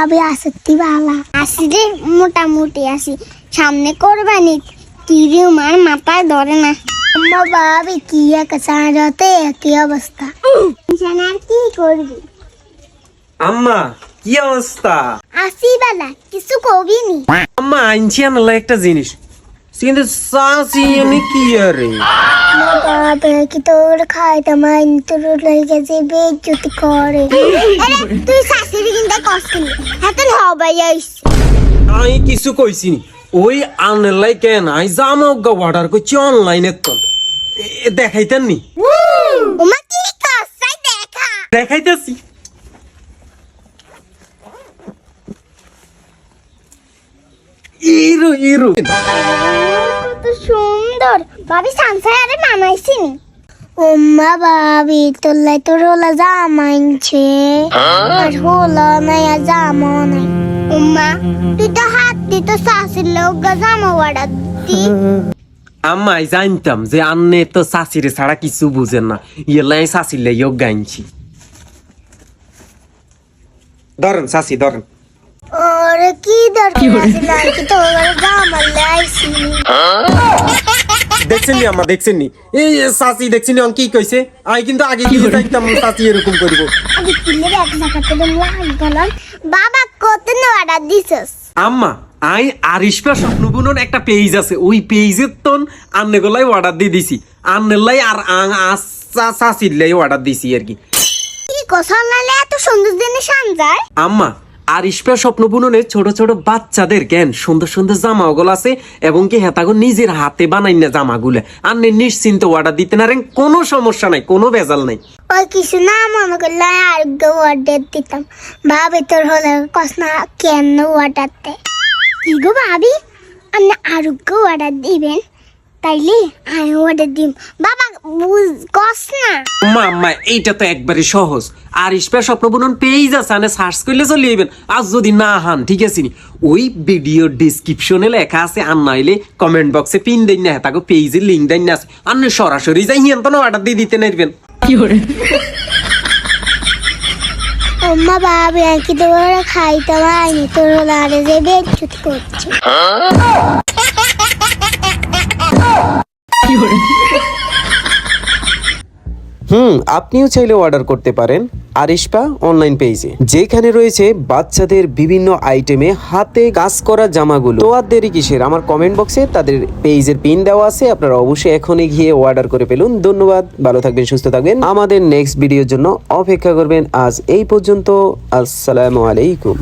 ভাবি আসতি বালা। আসি রে মোটামুটি আসি। সামনে করবানি তিরি মার মাথায় ধরে না। আম্মা ভাবি কি এক সাঁড়তে কি অবস্থা। জানা আর কি করবি? আম্মা কি অবস্থা? আসি বালা কিছু কবি নি। আম্মা আনছি আনলা একটা জিনিস। কিন্তু সাসি এনে কি আরে? বাবা কি তোর খাইতে মাইন তোর লাগে যে বেজ্জতি করে। তুই শাশুড়ি কিন্তু কষ্ট হাতে হবাই আইস আমি কিছু কইছি ওই আনলাই কেন? আই জামা গা অর্ডার করছি অনলাইনে তো। এ- দেখাইতেন নি ওমা কি কসাই দেখা। দেখাইতেছি। ইরো ইরো। ভাবি সানসাই আরে মানাইছি নি ওম্মা ভাবি তোলাই তো রোলা জামাইছে আর হোলা নাই আর জামা নাই। ওম্মা তুই তো হাত দি তো শাশুর লোক জামা ওয়াড়া দি আম্মাই জানতাম যে আন্নে তো শাশিরে ছাড়া কিছু বুঝেন না। ইয়েলাই শাশির ইয়োগ গাইছি ধরেন শাশি ধরেন। ওরে কি দরকার কি তোর জামা লাইছি দেখছেন নি আম্মা দেখছেন নি এই শাশি দেখছেন নি কি কইছে আমি কিন্তু আগে কি জানতাম শাশি এরকম করব আগে কিলে এক জায়গাতে লাই গেলাম। বাবা কত অর্ডার দিছস? আম্মা আই আরিশপা স্বপ্ন বুনন একটা পেজ আছে। ওই পেজের তন আন্নে গলাই অর্ডার দিয়ে দিছি। আন্নেলাই আর শাশির লাই অর্ডার দিছি আর কি। কি কসল নালে এত সুন্দর দিনে সানজায় আম্মা আর ইস্পা স্বপ্ন বুননে ছোট ছোট বাচ্চাদের জ্ঞান, সুন্দর সুন্দর জামা ওগুলো আছে এবং কি হেতাগো নিজের হাতে বানাই না জামাগুলো। আর নিশ্চিন্ত অর্ডার দিতে না কোনো সমস্যা নাই, কোনো ভেজাল নাই। ওই কিছু না মনে অর্ডার দিতাম। ভাবি, তোর হলে কসনা কেন অর্ডার দে? কি গো ভাবি? আপনি আরোগ্য অর্ডার দিবেন? তাইলে আমি অর্ডার দিম। বাবা বুঝ কস না। আম্মা এইটা তো একবারে সহজ। আর ইস্পা স্বপ্ন বুনন পেজ আছে আনে সার্চ করলে চলে যাবেন আর যদি না হান ঠিক আছে নি? ওই ভিডিও ডিসক্রিপশনে লেখা আছে আর নাইলে কমেন্ট বক্সে পিন দেন না হেতাগো পেজের লিঙ্ক দেন না আছে। আর সরাসরি যাই হিয়ান তো অর্ডার দিয়ে দিতে নাইবেন। আম্মা ভাবি আর কি তোর খাইতে পারিনি তোর হলে আরে যে বেচুত করছে। হুম, আপনিও চাইলে অর্ডার করতে পারেন আরিশপা অনলাইন পেজে যেখানে রয়েছে বাচ্চাদের বিভিন্ন আইটেমে হাতে কাজ করা জামাগুলো। তো আর দেরি কিসের? আমার কমেন্ট বক্সে তাদের পেজের পিন দেওয়া আছে, আপনারা অবশ্যই এখনই গিয়ে অর্ডার করে ফেলুন। ধন্যবাদ, ভালো থাকবেন, সুস্থ থাকবেন। আমাদের নেক্সট ভিডিওর জন্য অপেক্ষা করবেন আজ এই পর্যন্ত। আসসালামু আলাইকুম।